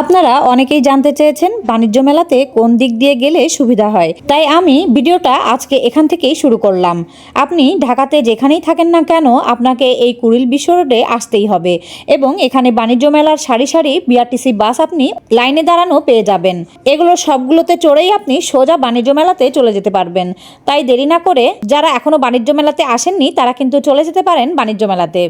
আপনারা অনেকেই জানতে চেয়েছেন বাণিজ্য মেলাতে কোন দিক দিয়ে গেলে সুবিধা হয়। তাই আমি ভিডিওটা আজকে এখান থেকেই শুরু করলাম। আপনি ঢাকাতে যেখানেই থাকেন না কেন আপনাকে এই কুড়িল বিশ্ব রোডে আসতেই হবে এবং এখানে বাণিজ্য মেলার সারি সারি বিআরটিসি বাস আপনি লাইনে দাঁড়ানো পেয়ে যাবেন। এগুলো সবগুলোতে চড়েই আপনি সোজা বাণিজ্য মেলাতে চলে যেতে পারবেন। তাই দেরি না করে যারা এখনও বাণিজ্য মেলাতে আসেননি তারা কিন্তু চলে যেতে পারেন বাণিজ্য মেলাতে।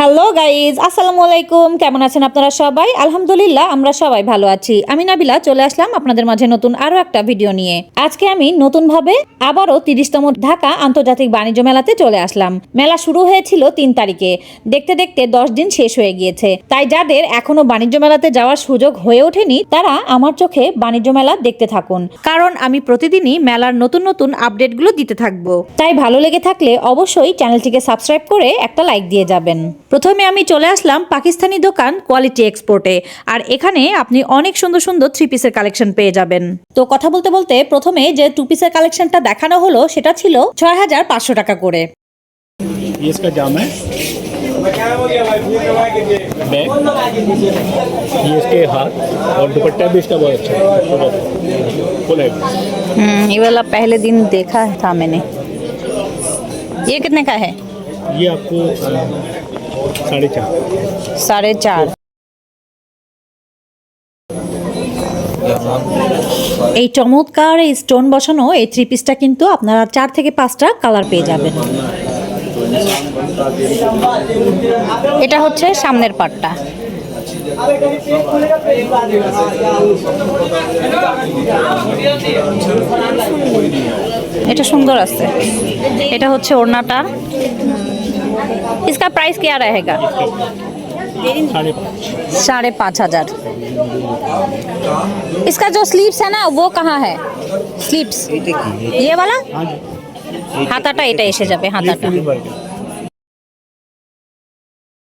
হ্যালো গাইজ আসসালামু আলাইকুম কেমন আছেন আপনারা সবাই? আলহামদুলিল্লাহ, আমরা সবাই ভালো আছি। আমি নাবিলা, চলে আসলাম আপনাদের মাঝে নতুন আরও একটা ভিডিও নিয়ে। আজকে আমি নতুন ভাবে আবারও তিরিশতম ঢাকা আন্তর্জাতিক বাণিজ্য মেলাতে চলে আসলাম। মেলা শুরু হয়েছিল তিন তারিখে। দেখতে দেখতে দশ দিন শেষ হয়ে গিয়েছে। তাই যাদের এখনও বাণিজ্য মেলাতে যাওয়ার সুযোগ হয়ে ওঠেনি, তারা আমার চোখে বাণিজ্য মেলা দেখতে থাকুন। কারণ আমি প্রতিদিনই মেলার নতুন নতুন আপডেটগুলো দিতে থাকব। তাই ভালো লেগে থাকলে অবশ্যই চ্যানেলটিকে সাবস্ক্রাইব করে একটা লাইক দিয়ে যাবেন। প্রথমে আমি চলে আসলাম পাকিস্তানি দোকান কোয়ালিটি এক্সপোর্টে আর এখানে আপনি অনেক সুন্দর সুন্দর থ্রি পিসের কালেকশন পেয়ে যাবেন তো কথা বলতে বলতে প্রথমে যে টু পিসের কালেকশনটা দেখানো হলো সেটা ছিল ছয় হাজার পাঁচশো টাকা করে ये इसका जाम है बैग ये इसके हाथ और दुपट्टा भी इसका बहुत अच्छा है फुल है ये वाला पहले दिन देखा था मैंने ये कितने का है ये आपको अ, साढ़े चार সাড়ে চার এই চমৎকার এই স্টোন বসানো এই থ্রি পিসটা কিন্তু আপনারা চার থেকে পাঁচটা কালার পেয়ে যাবেন এটা হচ্ছে সামনের পাটটা এটা সুন্দর আছে এটা হচ্ছে ওড়নাটা इसका प्राइस क्या रहेगा साढ़े पाँच साढ़े पाँच हजार इसका जो स्लीव्स है ना वो कहाँ है स्लीव्स ये वाला हाँ जी হাতাটা এটা এসে যাবে হাতাটা फुल वर्क है।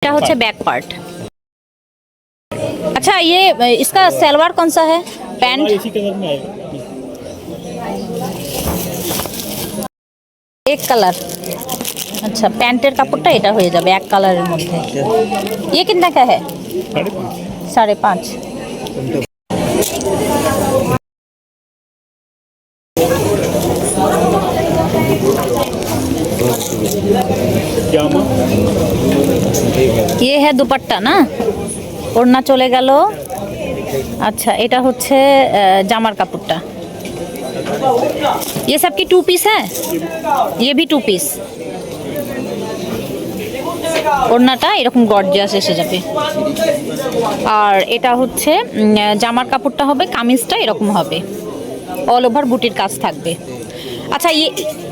এটা হচ্ছে ব্যাক পার্ট अच्छा ये इसका सलवार कौन सा है पैंट और इसी कलर আচ্ছা প্যান্টের কাপড়টা এটা হয়ে যাবে এক কালারের মধ্যে ये कितना का है साढ़े पाँच साढ़े पाँच जामा ये है দুপাট্টা না ওড়না চলে গেল আচ্ছা এটা হচ্ছে আহ, জামার কাপড়টা ये सब की टू पीस है ये भी टू पीस ওড়নাটা এরকম গর্জিয়াস এসে যাবে আর এটা হচ্ছে উম, জামার কাপড়টা হবে কামিজটা এরকম হবে অল ওভার বুটির কাজ থাকবে আচ্ছা ये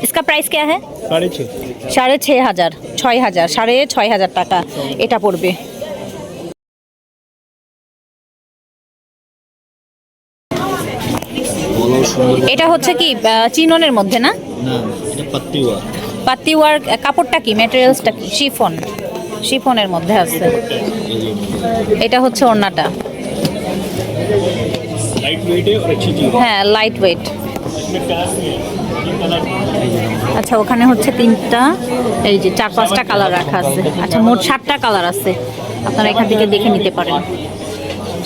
इसका प्राइस क्या है साढ़े छः সাড়ে ছয় হাজার ছয় হাজার সাড়ে ছয় হাজার টাকা এটা পড়বে এটা হচ্ছে কি আহ, চিননের মধ্যে না না এটা পাত্তি हुआ পাতি ওয়ার্ক কাপড়টা কি? ম্যাটেরিয়ালসটা কি? শিফন। শিফনের মধ্যে আছে। এটা হচ্ছে ওড়নাটা। হ্যাঁ লাইট ওয়েট আচ্ছা ওখানে হচ্ছে তিনটা। এই যে চার পাঁচটা কালার রাখা আছে। আচ্ছা মোট সাতটা কালার আছে। আপনারা এখান থেকে দেখে নিতে পারেন।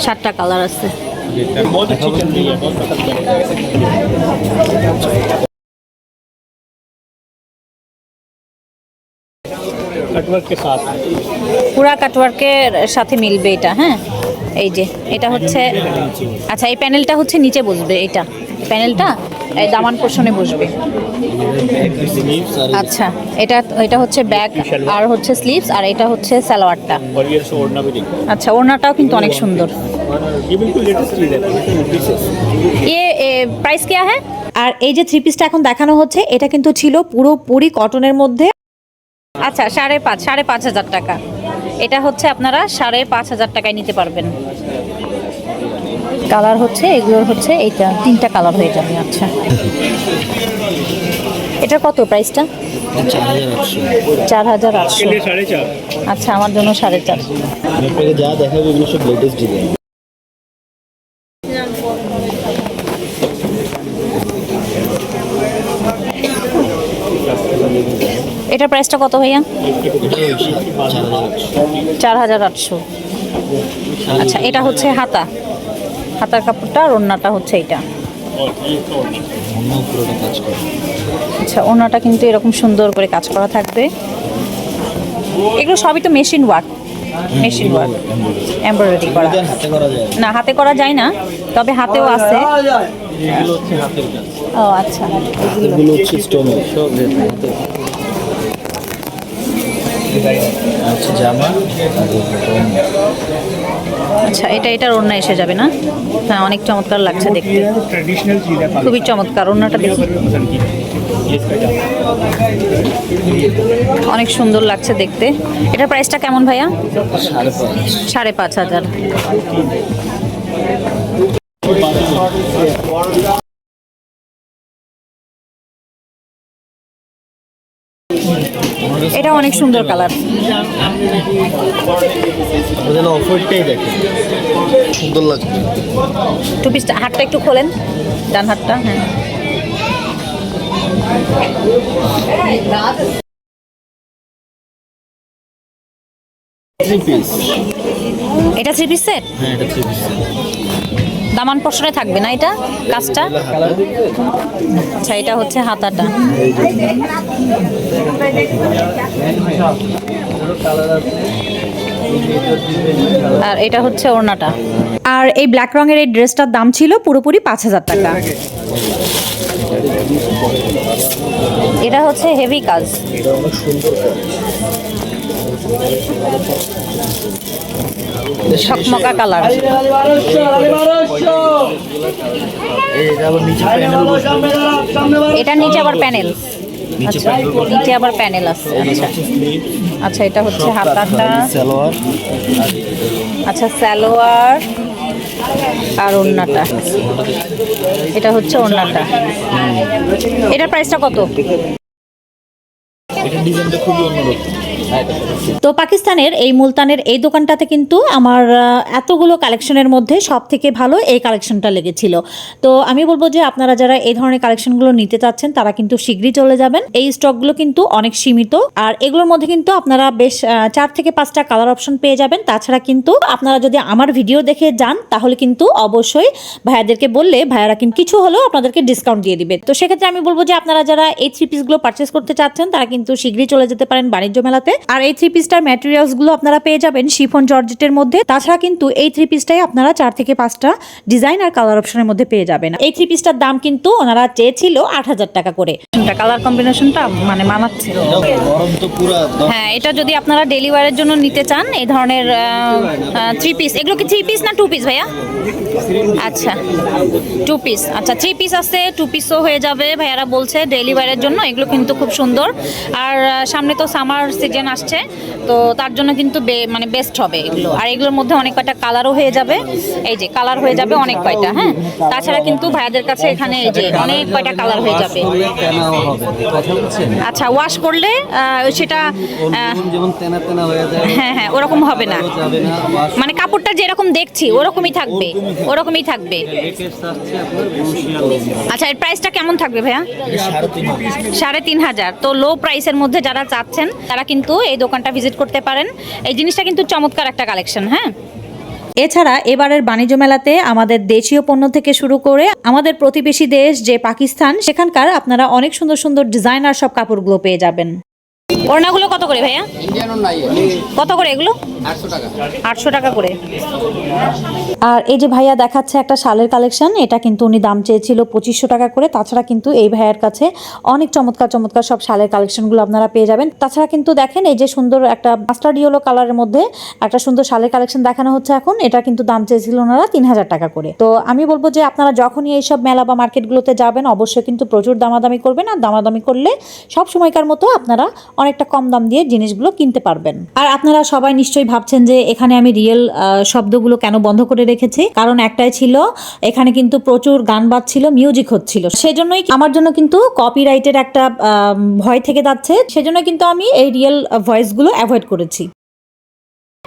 সাতটা কালার আছে। পুরা কাটওয়ার্কের সাথে মিলবে এটা হ্যাঁ? এই যে, এটা হচ্ছে আচ্ছা এই প্যানেলটা হচ্ছে নিচে বসবে, এটা। প্যানেলটা এই দামান পোষণে বসবে। আচ্ছা এটা এটা হচ্ছে ব্যাগ, আর হচ্ছে স্লিভস আর এটা হচ্ছে সালোয়ারটা। আচ্ছা ওড়নাটাও কিন্তু অনেক সুন্দর। এ প্রাইস কেয়া হ্যাঁ আর এই যে থ্রি পিসটা এখন দেখানো হচ্ছে, এটা কিন্তু ছিল পুরোপুরি কটনের মধ্যে। আচ্ছা সাড়ে পাঁচ সাড়ে পাঁচ হাজার টাকা। এটা হচ্ছে আপনারা সাড়ে পাঁচ হাজার টাকায় নিতে পারবেন। কালার হচ্ছে, এগুলোর হচ্ছে এইটা, তিনটা কালার হয়ে যাবে আচ্ছা। এটা কত প্রাইসটা? চার হাজার আটশো। আচ্ছা আমার জন্য সাড়ে চার। এটা প্রাইসটা কত ভাইয়া? চার হাজার আটশো। আচ্ছা এটা হচ্ছে হাতা। হাতার কাপড়টা আর ওন্নাটা হচ্ছে এটা আচ্ছা ওনাটা কিন্তু এরকম সুন্দর করে কাজ করা থাকবে। এগুলো সবই তো machine work machine work embroidery করা। না, হাতে করা যায় না, তবে হাতেও আছে। ও আচ্ছা। আচ্ছা এটা আচ্ছা, এটা এটার ওড়না এসে যাবে না? হ্যাঁ অনেক চমৎকার লাগছে দেখতে। খুবই চমৎকার ওড়নাটা দেখি। অনেক সুন্দর লাগছে দেখতে। এটার প্রাইসটা কেমন ভাইয়া? সাড়ে পাঁচ। হাজার। এটা অনেক সুন্দর কালার। সুন্দর লাগছে। টু পিসটা হাতটা একটু খোলেন ডান হাতটা হ্যাঁ। থ্রি পিস এটা থ্রি পিস সেট হ্যাঁ এটা থ্রি পিস দামান পশনে থাকবে না এটা কাজটা? আচ্ছা এটা হচ্ছে হাতাটা। আর এটা হচ্ছে ওড়নাটা। আর এই ব্ল্যাক রঙের এই ড্রেসটার দাম ছিল পুরোপুরি পাঁচ হাজার টাকা। এটা হচ্ছে হেভি কাজ। ছকমকা কালার। এটা নিচে আবার প্যানেল। নিচে আচ্ছা আবার প্যানেল আছে আচ্ছা। আচ্ছা এটা হচ্ছে হাতাটা। আচ্ছা সালোয়ার আর ওড়নাটা। এটা হচ্ছে ওড়নাটা। এটার প্রাইসটা কত? এটা ডিজাইনটা খুবই অন্যরকম। তো পাকিস্তানের এই মুলতানের এই দোকানটাতে কিন্তু আমার এতগুলো কালেকশনের মধ্যে সব থেকে ভালো এই কালেকশনটা লেগেছিল। তো আমি বলব যে আপনারা যারা এই ধরনের কালেকশনগুলো নিতে চাচ্ছেন, তারা কিন্তু শীঘ্রই চলে যাবেন। এই স্টকগুলো কিন্তু অনেক সীমিত। আর এগুলোর মধ্যে কিন্তু আপনারা বেশ চার থেকে পাঁচটা কালার অপশন পেয়ে যাবেন। তাছাড়া কিন্তু আপনারা যদি আমার ভিডিও দেখে যান, তাহলে কিন্তু অবশ্যই ভাইয়াদেরকে বললে ভাইয়ারা কিন্তু কিছু হলেও আপনাদেরকে ডিসকাউন্ট দিয়ে দিবে। তো সেক্ষেত্রে আমি বলব যে আপনারা যারা এই থ্রি পিসগুলো পারচেস করতে চাচ্ছেন, তারা কিন্তু শীঘ্রই চলে যেতে পারেন বাণিজ্য মেলাতে। আর এই থ্রি পিসটার ম্যাটেরিয়ালসগুলো আপনারা পেয়ে যাবেন শিফন জর্জেটের মধ্যে। তাছাড়া কিন্তু এই থ্রি পিসটাই আপনারা চার থেকে পাঁচটা ডিজাইন আর কালার অপশনের মধ্যে পেয়ে যাবেন। এই থ্রি পিসটার দাম কিন্তু ওনারা চেয়েছিল আট হাজার টাকা করে। কালার কম্বিনেশনটা মানে মানাচ্ছিল হ্যাঁ এটা যদি আপনারা ডেলিভারের জন্য নিতে চান এই ধরনের থ্রি পিস এগুলো কি থ্রি পিস না টু পিস ভাইয়া? আচ্ছা টু পিস আচ্ছা থ্রি পিস আছে টু পিসও হয়ে যাবে। ভাইয়ারা বলছে ডেলিভারের জন্য এগুলো কিন্তু খুব সুন্দর। আর সামনে তো সামার সিজন আসছে, তো তার জন্য কিন্তু মানে বেস্ট হবে এগুলো। আর এগুলোর মধ্যে অনেক কয়টা কালারও হয়ে যাবে। এই যে কালার হয়ে যাবে অনেক কয়টা হ্যাঁ? তাছাড়া কিন্তু ভাইয়াদের কাছে এখানে এই যে অনেক কয়টা কালার হয়ে যাবে। আচ্ছা ওয়াশ করলে সেটা হয়ে হ্যাঁ ওরকম হবে না। মানে কাপড়টা যেরকম দেখছি, ওরকমই থাকবে ওরকমই থাকবে। আচ্ছা এর প্রাইসটা কেমন থাকবে ভাইয়া? সাড়ে তিন হাজার। তো লো প্রাইসের মধ্যে যারা চাচ্ছেন, তারা কিন্তু এই দোকানটা ভিজিট করতে পারেন। এই জিনিসটা কিন্তু চমৎকার একটা কালেকশন হ্যাঁ? এছাড়া এবারের বাণিজ্য মেলাতে আমাদের দেশীয় পণ্য থেকে শুরু করে আমাদের প্রতিবেশী দেশ যে পাকিস্তান, সেখানকার আপনারা অনেক সুন্দর সুন্দর ডিজাইনার সব কাপড়গুলো পেয়ে যাবেন। ওড়নাগুলো কত করে ভাইয়া? কত করে এগুলো? আটশো টাকা। করে। আর এই যে ভাইয়া দেখাচ্ছে একটা শালের কালেকশন এটা কিন্তু উনি দাম চেয়েছিল পঁচিশশো টাকা করে। তাছাড়া কিন্তু এই ভাইয়ার কাছে অনেক চমৎকার চমৎকার সব শালের কালেকশনগুলো আপনারা পেয়ে যাবেন। তাছাড়া কিন্তু দেখেন এই যে সুন্দর একটা মাস্টার্ড ইয়েলো কালারের মধ্যে একটা সুন্দর শালের কালেকশন দেখানো হচ্ছে এখন। এটা কিন্তু দাম চেয়েছিল ওনারা তিন হাজার টাকা করে। তো আমি বলব যে আপনারা যখনই এইসব মেলা বা মার্কেটগুলোতে যাবেন অবশ্যই কিন্তু প্রচুর দামাদামি করবেন। আর দামাদামি করলে সব সময়কার মতো আপনারা অনেকটা কম দাম দিয়ে জিনিসগুলো কিনতে পারবেন। আর আপনারা সবাই নিশ্চয়ই ভাবছেন যে এখানে আমি রিয়েল শব্দগুলো কেন বন্ধ করে রেখেছি? কারণ একটাই ছিল, এখানে কিন্তু প্রচুর গান বাজছিল মিউজিক হচ্ছিল। সেজন্যই আমার জন্য কিন্তু কপিরাইটের একটা ভয় থেকে যাচ্ছে। সেজন্য কিন্তু আমি এই রিয়েল ভয়েসগুলো অ্যাভয়েড করেছি।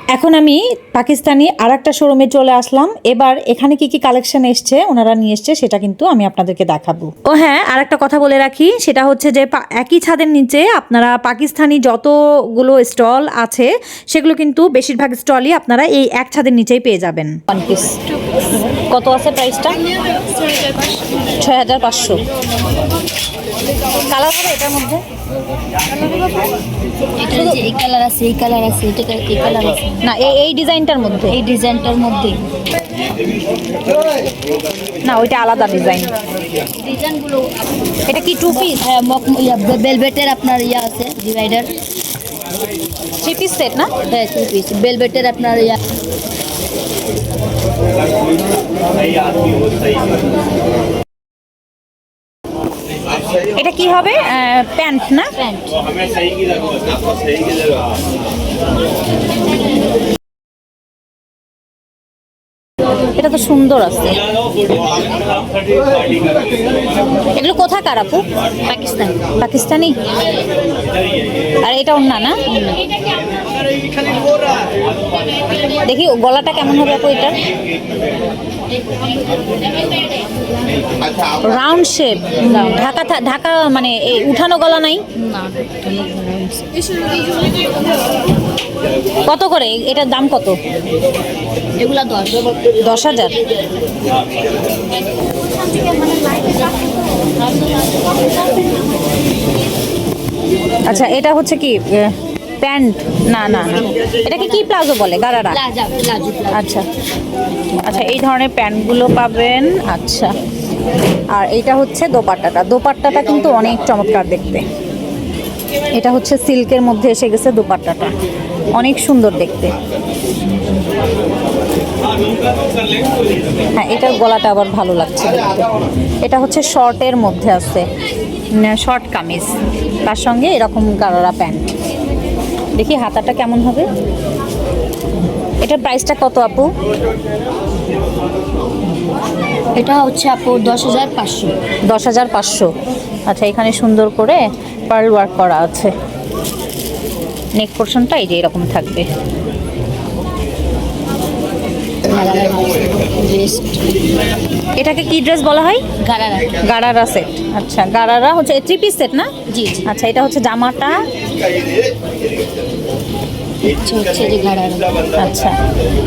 এখন আমি পাকিস্তানি আর একটা শোরুমে চলে আসলাম। এবার এখানে কি কি কালেকশন এসছে ওনারা নিয়ে এসছে সেটা কিন্তু আমি আপনাদেরকে দেখাবো। ও হ্যাঁ আর একটা কথা বলে রাখি সেটা হচ্ছে যে পা- একই ছাদের নিচে আপনারা পাকিস্তানি যতগুলো স্টল আছে সেগুলো কিন্তু বেশিরভাগ স্টলই আপনারা এই এক ছাদের নিচেই পেয়ে যাবেন। কত আছে প্রাইসটা ছয় হাজার পাঁচশো। কালার হবে এটার মধ্যে? এই কালার আছে এই কালার আছে এটা এই কালার আছে। না এই এই ডিজাইনটার মধ্যে। এই ডিজাইনটার মধ্যে। না ওইটা আলাদা ডিজাইন। ডিজাইনগুলো এটা কি টু পিস হ্যাঁ মক বেলভেটের আপনার ইয়া আছে ডিভাইডার থ্রি পিস সেট না? হ্যাঁ টু পিস বেলভেটের আপনার ইয়া। কি হবে? প্যান্ট না? প্যান্ট। এটা তো সুন্দর আছে। এগুলো কোথাকার আপু? পাকিস্তান। পাকিস্তানি? আর এটা অন্য না? দেখি গলাটা কেমন হবে আপু এটা রাউন্ড শেপ ঢাকা ঢাকা মানে এই উঠানো গলা নাই? কত করে? এটার দাম কত? এগুলা দশ। দশ হাজার? আচ্ছা এটা হচ্ছে কি প্যান্ট? না না না। এটাকে কি প্লাজো বলে? গারারা? আচ্ছা। আচ্ছা এই ধরনের প্যান্টগুলো পাবেন আচ্ছা। আর এইটা হচ্ছে দোপাট্টাটা। দোপাট্টাটা কিন্তু অনেক চমৎকার দেখতে। এটা হচ্ছে সিল্কের মধ্যে এসে গেছে দোপাট্টাটা। অনেক সুন্দর দেখতে। হ্যাঁ এটার গলাটা আবার ভালো লাগছে দেখতে। এটা হচ্ছে শর্টের মধ্যে আছে। শর্ট কামিজ। তার সঙ্গে এরকম গারারা প্যান্ট। দেখি হাতাটা কেমন হবে। এটার প্রাইসটা কত আপু? এটা হচ্ছে আপু দশ হাজার পাঁচশো। দশ হাজার পাঁচশো। আচ্ছা এখানে সুন্দর করে পার্ল ওয়ার্ক করা আছে। নেক পোর্শনটা এই যে এরকম থাকবে। এটাকে কি ড্রেস বলা হয়? গারারা। গারারা সেট আচ্ছা গারারা হচ্ছে থ্রি পিস সেট না? জি আচ্ছা এটা হচ্ছে জামাটা। গারারা। আচ্ছা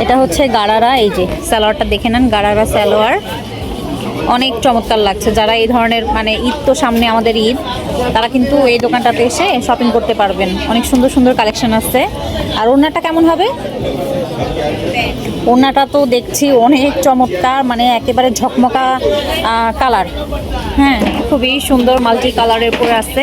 এটা হচ্ছে গারারা এই যে সালোয়ারটা দেখে নেন গারারা সালোয়ার। অনেক চমৎকার লাগছে। যারা এই ধরনের মানে ঈদ তো সামনে আমাদের ঈদ, তারা কিন্তু এই দোকানটাতে এসে শপিং করতে পারবেন। অনেক সুন্দর সুন্দর কালেকশন আছে। আর ওনাটা কেমন হবে? ওনাটা তো দেখছি অনেক চমৎকার মানে একেবারে ঝকমকা কালার হ্যাঁ খুবই সুন্দর মাল্টি কালারের উপরে আছে।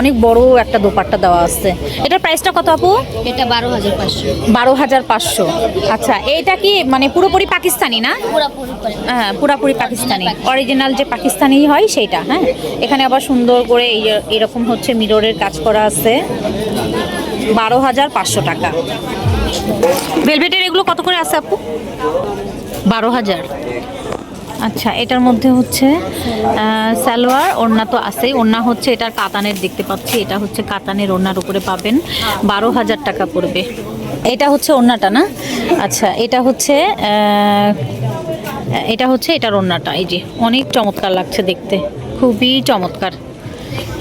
অনেক বড় একটা দোপাট্টা দেওয়া আছে। এটার প্রাইসটা কত আপু? এটা বারো হাজার পাঁচশো। বারো হাজার পাঁচশো। আচ্ছা এইটা কি মানে পুরোপুরি পাকিস্তানি না? পুরোপুরি হ্যাঁ পুরাপুরি পাকিস্তানি। অরিজিনাল যে পাকিস্তানি হয় সেইটা হ্যাঁ? এখানে আবার সুন্দর করে এই এরকম হচ্ছে মিররের কাজ করা আছে। বারো হাজার পাঁচশো টাকা। ভেলভেটের এগুলো কত করে আছে আপু? বারো হাজার। আচ্ছা এটার মধ্যে হচ্ছে সালোয়ার, ওড়না তো আছেই। ওড়না হচ্ছে এটার কাতানের দেখতে পাচ্ছি। এটা হচ্ছে কাতানের ওড়নার উপরে পাবেন। বারো হাজার টাকা পড়বে। এটা হচ্ছে ওড়নাটা না? আচ্ছা এটা হচ্ছে এটা হচ্ছে এটার ওড়নাটা। এই যে, অনেক চমৎকার লাগছে দেখতে। খুবই চমৎকার।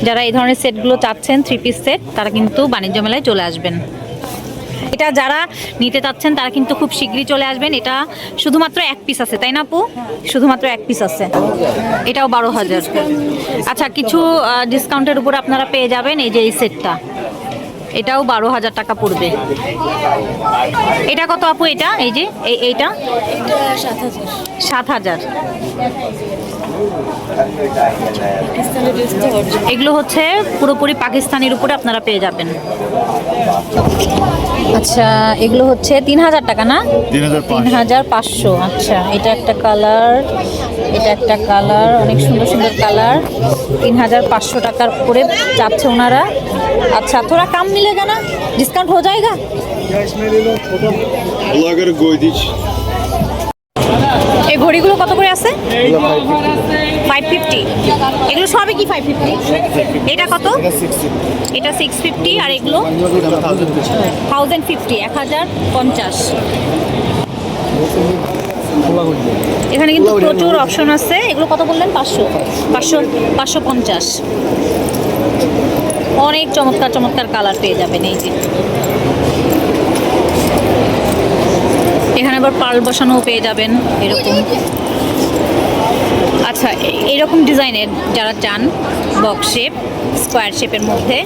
যারা এই ধরনের সেটগুলো চাচ্ছেন থ্রি পিস সেট তারা কিন্তু বাণিজ্য মেলায় চলে আসবেন। এটা যারা নিতে চাচ্ছেন তারা কিন্তু খুব শীঘ্রই চলে আসবেন। এটা শুধুমাত্র এক পিস আছে তাই না আপু? শুধুমাত্র এক পিস আছে। এটাও বারো হাজার। আচ্ছা কিছু ডিসকাউন্টের উপর আপনারা পেয়ে যাবেন এই যে এই সেটটা এটাও বারো হাজার টাকা পড়বে। এটা কত আপু এটা? এই যে এই এইটা? সাত হাজার। সাত হাজার। এগুলো হচ্ছে পুরোপুরি পাকিস্তানির উপরে আপনারা পেয়ে যাবেন। আচ্ছা এগুলো হচ্ছে তিন হাজার টাকা না? তিন হাজার পাঁচশো। আচ্ছা। এটা একটা কালার এটা একটা কালার অনেক সুন্দর সুন্দর কালার। তিন হাজার পাঁচশো টাকার করে যাচ্ছে ওনারা। আচ্ছা থোড়া কাম মিলেগা না ডিসকাউন্ট হয়ে যায়গা এগুলো ঘড়িগুলো কত করে আছে? ফাইভ ফিফটি এগুলো সবই কি ফাইভ ফিফটি এটা কত? এটা সিক্স ফিফটি আর এগুলো? থাউজেন্ড ফিফটি এক হাজার পঞ্চাশ। এখানে কিন্তু প্রচুর অপশন আছে। এগুলো কত বললেন? পাঁচশো। পাঁচশো পাঁচশো পঞ্চাশ। অনেক চমৎকার চমৎকার কালার পেয়ে যাবেন এই যে। এখানে আবার পার্ল বসানোও পেয়ে যাবেন এরকম। আচ্ছা এ- এইরকম ডিজাইনের যারা চান বক্স শেপ স্কোয়ার শেপের মধ্যে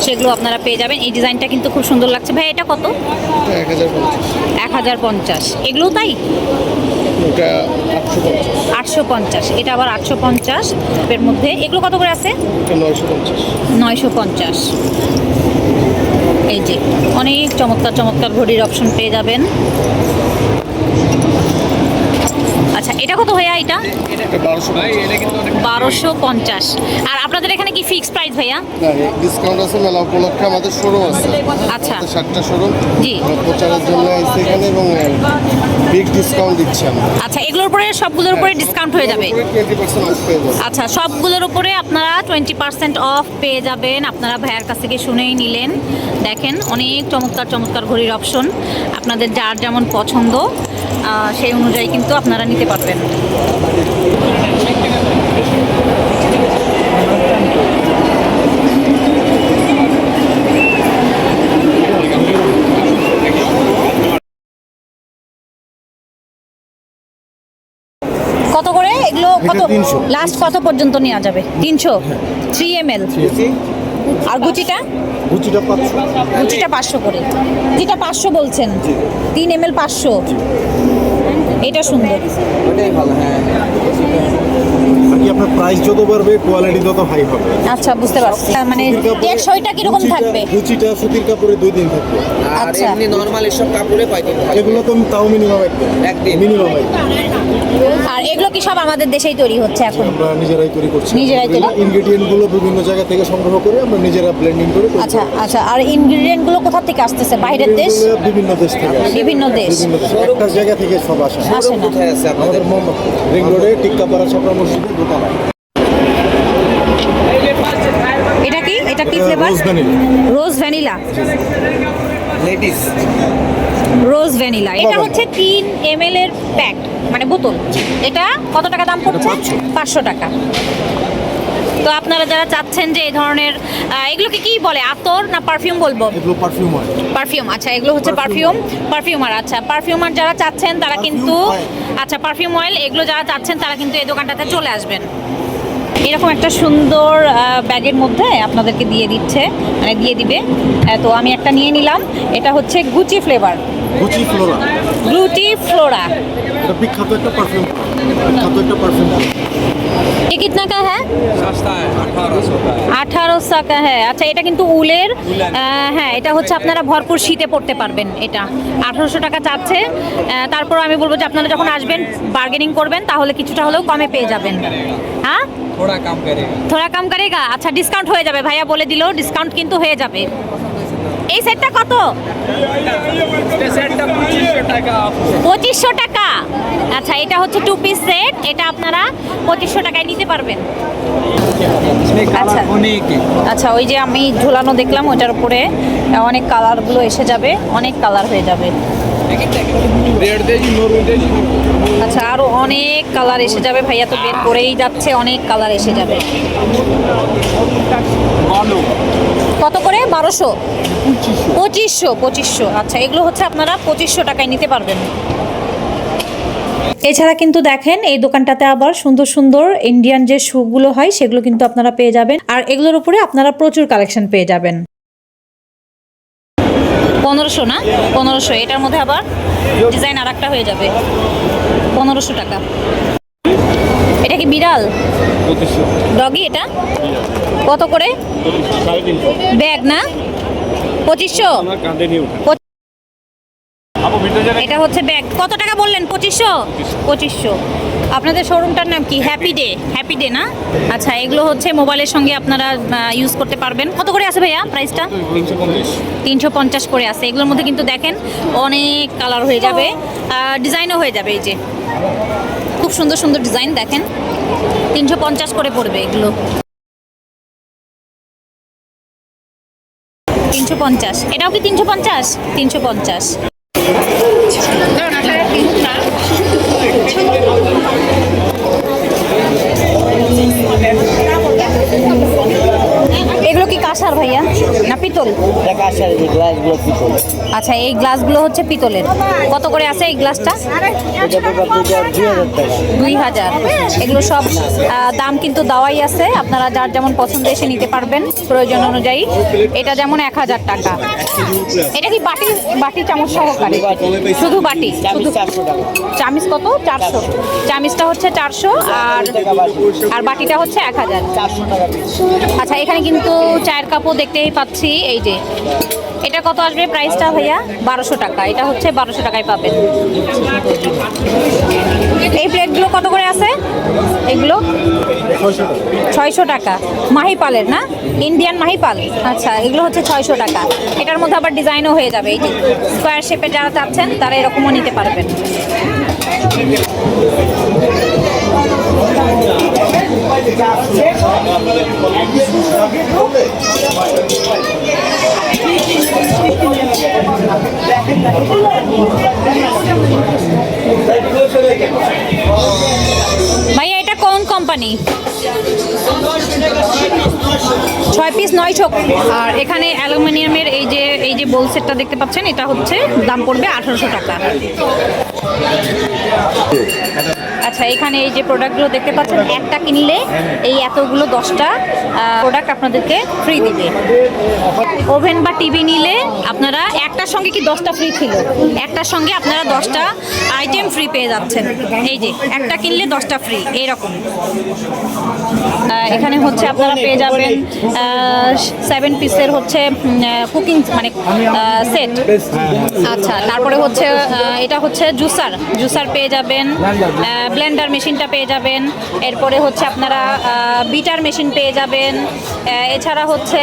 সেগুলো আপনারা পেয়ে যাবেন। এই ডিজাইনটা কিন্তু খুব সুন্দর লাগছে। ভাই এটা কত? এক হাজার পঞ্চাশ। এগুলো তাই? আটশো পঞ্চাশ। এটা আবার আটশো পঞ্চাশ এর মধ্যে। এগুলো কত করে আছে? নয়শো পঞ্চাশ। নয়শো পঞ্চাশ। এই যে অনেক চমৎকার চমৎকার ঘড়ির অপশন পেয়ে যাবেন। আচ্ছা এটা কত ভাইয়া এটা? বারোশো পঞ্চাশ। আর আপনাদের এখানে কি ফিক্সড প্রাইস ভাইয়া? ডিসকাউন্ট আছে মেলা উপলক্ষে আমাদের শোরুম আছে আচ্ছা। সাতটা শোরুম জি। প্রচারের জন্য এসে এখানে এবং বিগ ডিসকাউন্ট দিচ্ছি আমরা আচ্ছা এগুলোর উপরে সবগুলোর উপরে ডিসকাউন্ট হয়ে যাবে? আচ্ছা সবগুলোর উপরে আপনারা টোয়েন্টি পার্সেন্ট অফ পেয়ে যাবেন। আপনারা ভাইয়ার কাছ থেকে শুনেই নিলেন। দেখেন, অনেক চমৎকার চমৎকার ঘড়ির অপশন আপনাদের যার যেমন পছন্দ। সেই অনুযায়ী কিন্তু আপনারা নিতে পারবেন। কত করে? এগুলো কত? লাস্ট কত পর্যন্ত নেওয়া যাবে? তিনশো? থ্রি এম এল আর গুচিটা? গুচিটা পাঁচশো। গুচিটা পাঁচশো করে। যেটা পাঁচশো বলছেন। তিন এম এল পাঁচশো এটা সুন্দর। ওটাই ভালো হ্যাঁ। বাকি আপনার প্রাইস যত বাড়বে কোয়ালিটি তত হাই হবে। আচ্ছা বুঝতে পারছি। মানে টেকসইটা কীরকম থাকবে? কুচিটা সুতির কাপড়ে দুই দিন থাকবে। আর আচ্ছা। এমনি নর্মাল এসব কাপড়ে কয়দিন? থাকে? এগুলো তো তাও মিনিমাম একদিন। একদিন। মিনিমাম একদিন আর এগুলো কি সব আমাদের দেশেই তৈরি হচ্ছে এখন? আমরা নিজেরাই তৈরি করছি। নিজেরাই তৈরি? ইনগ্রেডিয়েন্টগুলো বিভিন্ন জায়গা থেকে সংগ্রহ করে আমরা নিজেরা ব্লেন্ডিং করে আচ্ছা আচ্ছা আর ইনগ্রিডিয়েন্টগুলো কোথা থেকে আসতেছে? বাইরের দেশ? বিভিন্ন দেশ থেকে আসে। বিভিন্ন দেশ। একটা জায়গা থেকে সব আসে। আসে না। কোথায় আছে আমাদের মোহাম্মদপুর। রিং রোডে টিক্কাপাড়া ছাপড়া মসজিদের দোকান এটা কি? এটা কি flavour rose vanilla rose vanilla ladies rose vanilla এটা হচ্ছে তিন এম এর প্যাক মানে বোতল। এটা কত টাকা দাম পড়ছে? পাঁচশো। টাকা। তো আপনারা যারা চাচ্ছেন যে এই ধরনের এগুলোকে কি বলে? আতর না পারফিউম বলব? এগুলো পারফিউম হয়। পারফিউম আচ্ছা এগুলো হচ্ছে পারফিউম পারফিউমার আচ্ছা পারফিউমার যারা চাচ্ছেন তারা কিন্তু আচ্ছা পারফিউম অয়েল এগুলো যারা চাচ্ছেন তারা কিন্তু এই দোকানটাতে চলে আসবেন। এরকম একটা সুন্দর ব্যাগের মধ্যে আপনাদেরকে দিয়ে দিচ্ছে মানে দিয়ে দিবে আহ, তো আমি একটা নিয়ে নিলাম এটা হচ্ছে Gucci flavour Gucci Flora গ্লুটি Flora এটা বিখ্যাত একটা পারফিউম বিখ্যাত একটা পারফিউম ये कितना का है সস্তা আঠারো টাকা আঠারো টাকা হ্যাঁ আচ্ছা এটা কিন্তু উলের আহ, হ্যাঁ এটা হচ্ছে আপনারা ভরপুর শীতে পড়তে পারবেন এটা আঠারোশো টাকা চাচ্ছে আহ, তারপর আমি বলবো যে আপনারা যখন আসবেন বার্গেনিং করবেন তাহলে কিছুটা হলেও কমে পেয়ে যাবেন হ্যাঁ থোড়া কাম করে থোড়া কাম করেগা আচ্ছা ডিসকাউন্ট হয়ে যাবে। ভাইয়া বলে দিল ডিসকাউন্ট কিন্তু হয়ে যাবে। এই সেটটা কত? পঁচিশশো টাকা। আচ্ছা এটা হচ্ছে টু পিস সেট এটা আপনারা পঁচিশশো টাকায় নিতে পারবেন। আচ্ছা। অনেক। আচ্ছা ওই যে আমি ঝুলানো দেখলাম ওইটার উপরে অনেক কালারগুলো এসে যাবে অনেক কালার হয়ে যাবে। আচ্ছা আরও অনেক কালার এসে যাবে ভাইয়া তো বের করেই যাচ্ছে অনেক কালার এসে যাবে। কত করে? বারোশো? পঁচিশশো। পঁচিশশো আচ্ছা এগুলো হচ্ছে আপনারা পঁচিশশো টাকায় নিতে পারবেন। এছাড়া কিন্তু দেখেন এই দোকানটাতে আবার সুন্দর সুন্দর ইন্ডিয়ান যে শুগুলো হয় সেগুলো কিন্তু আপনারা পেয়ে যাবেন। আর এগুলোর উপরে আপনারা প্রচুর কালেকশন পেয়ে যাবেন। পনেরোশো না? পনেরোশো। এটার মধ্যে আবার ডিজাইন আর একটা হয়ে যাবে। পনেরোশো টাকা। এটা কি বিড়াল? ডগি এটা? কত করে? ব্যাগ না? পঁচিশশো? এটা হচ্ছে ব্যাগ। কত টাকা বললেন? পঁচিশশো? পঁচিশশো। আপনাদের শোরুমটার নাম কি? হ্যাপি ডে হ্যাপি ডে না? আচ্ছা এগুলো হচ্ছে মোবাইলের সঙ্গে আপনারা ইউজ করতে পারবেন। কত করে আছে ভাইয়া প্রাইসটা তিনশো পঞ্চাশ। করে আছে। এগুলোর মধ্যে কিন্তু দেখেন অনেক কালার হয়ে যাবে। ডিজাইনও হয়ে যাবে এই যে। খুব সুন্দর সুন্দর ডিজাইন দেখেন। তিনশো পঞ্চাশ করে পড়বে এগুলো। তিনশো পঞ্চাশ। এটাও কি তিনশো পঞ্চাশ? তিনশো পঞ্চাশ। быть. কাঁসার ভাইয়া? না পিতল? আচ্ছা এই গ্লাসগুলো হচ্ছে পিতলের। কত করে আছে এই গ্লাসটা দুই হাজার এগুলো সব দাম কিন্তু দেওয়াই আছে। আপনারা যার যেমন পছন্দ এসে নিতে পারবেন প্রয়োজন অনুযায়ী। এটা যেমন এক হাজার টাকা। এটা কি বাটি বাটি চামচ সহকারে? শুধু বাটি চামিচ কত? চারশো। চামিচটা হচ্ছে চারশো আর আর বাটিটা হচ্ছে এক হাজার। আচ্ছা এখানে কিন্তু চায়ের কাপও দেখতেই পাচ্ছি, এই যে। এটা কত আসবে প্রাইসটা ভাইয়া? বারোশো টাকা। এটা হচ্ছে বারোশো টাকায় পাবেন। এই প্লেটগুলো কত করে আছে? এগুলো? ছয়শো টাকা। মাহিপালের না? ইন্ডিয়ান মাহিপাল? আচ্ছা এগুলো হচ্ছে ছয়শো টাকা। এটার মধ্যে আবার ডিজাইনও হয়ে যাবে। এই যে স্কোয়ার শেপে যারা চাচ্ছেন, তারা এরকমও নিতে পারবেন। ভাইয়া, এটা কোন কোম্পানি ছয় পিস নয়শো আর এখানে অ্যালুমিনিয়ামের এই যে এই যে বোল সেটটা দেখতে পাচ্ছেন, এটা হচ্ছে, দাম পড়বে আঠারোশো টাকা। আচ্ছা এখানে এই যে প্রোডাক্টগুলো দেখতে পাচ্ছেন, একটা কিনলে এই এতগুলো দশটা প্রোডাক্ট আপনাদেরকে ফ্রি দিবে। ওভেন বা টিভি নিলে আপনারা, একটার সঙ্গে কি দশটা ফ্রি ছিল? একটার সঙ্গে আপনারা দশটা আইটেম ফ্রি পেয়ে যাচ্ছেন। এই যে, একটা কিনলে দশটা ফ্রি এইরকম। এখানে হচ্ছে আপনারা পেয়ে যাবেন সেভেন পিসের হচ্ছে কুকিং মানে সেট আচ্ছা তারপরে হচ্ছে এটা হচ্ছে জুসার জুসার পেয়ে যাবেন ব্লেন্ডার মেশিনটা পেয়ে যাবেন। এরপরে হচ্ছে আপনারা বিটার মেশিন পেয়ে যাবেন। এছাড়া হচ্ছে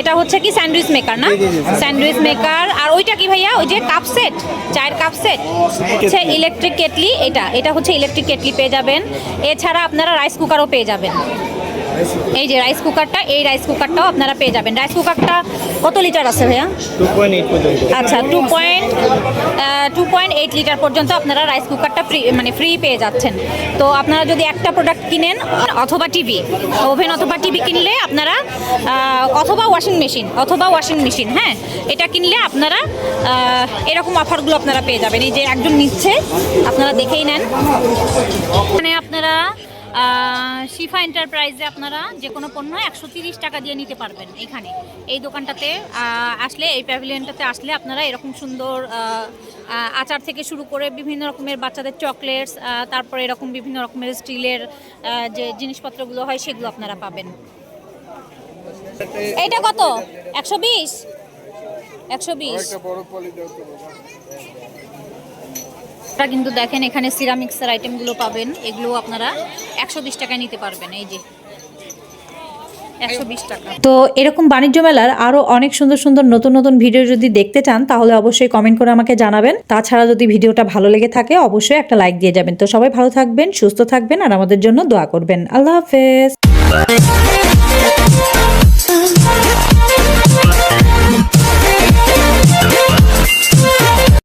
এটা হচ্ছে কি স্যান্ডউইচ মেকার না? Sandwich maker. আর ওইটা কি ভাইয়া? ওই যে কাপ সেট চায়ের কাপ সেট? হচ্ছে ইলেকট্রিক কেটলি এটা এটা হচ্ছে ইলেকট্রিক কেটলি পেয়ে যাবেন। এছাড়া আপনারা রাইস কুকারও পেয়ে যাবেন। এই যে রাইস কুকারটা এই রাইস কুকারটাও আপনারা পেয়ে যাবেন। রাইস কুকারটা কত লিটার আছে ভাইয়া? আচ্ছা two point two point eight litre পর্যন্ত আপনারা রাইস কুকারটা ফ্রি মানে ফ্রি পেয়ে যাচ্ছেন। তো আপনারা যদি একটা প্রোডাক্ট কিনেন অথবা টিভি ওভেন অথবা টিভি কিনলে আপনারা অথবা ওয়াশিং মেশিন অথবা ওয়াশিং মেশিন হ্যাঁ? এটা কিনলে আপনারা এরকম অফারগুলো আপনারা পেয়ে যাবেন। এই যে একজন নিচ্ছে আপনারা দেখেই নেন। এখানে আপনারা শিফা এন্টারপ্রাইজে আপনারা যে কোনো পণ্য একশো তিরিশ টাকা দিয়ে নিতে পারবেন এখানে। এই দোকানটাতে আসলে, এই প্যাভিলিয়নটাতে আসলে আপনারা এরকম সুন্দর আচার থেকে শুরু করে বিভিন্ন রকমের বাচ্চাদের চকলেটস তারপরে এরকম বিভিন্ন রকমের স্টিলের যে জিনিসপত্রগুলো হয় সেগুলো আপনারা পাবেন। এইটা কত? একশো বিশ? একশো বিশ? আপনারা কিন্তু দেখেন, এখানে সিরামিক্সের আইটেমগুলো পাবেন। এগুলো আপনারা একশো বিশ টাকায় নিতে পারবেন, এই যে। টাকা। তো এরকম বাণিজ্য মেলার আরও অনেক সুন্দর সুন্দর নতুন নতুন ভিডিও যদি দেখতে চান, তাহলে অবশ্যই কমেন্ট করে আমাকে জানাবেন। তাছাড়া যদি ভিডিওটা ভালো লেগে থাকে, অবশ্যই একটা লাইক দিয়ে যাবেন। তো সবাই ভালো থাকবেন, সুস্থ থাকবেন, আর আমাদের জন্য দোয়া করবেন। আল্লাহ হাফেজ।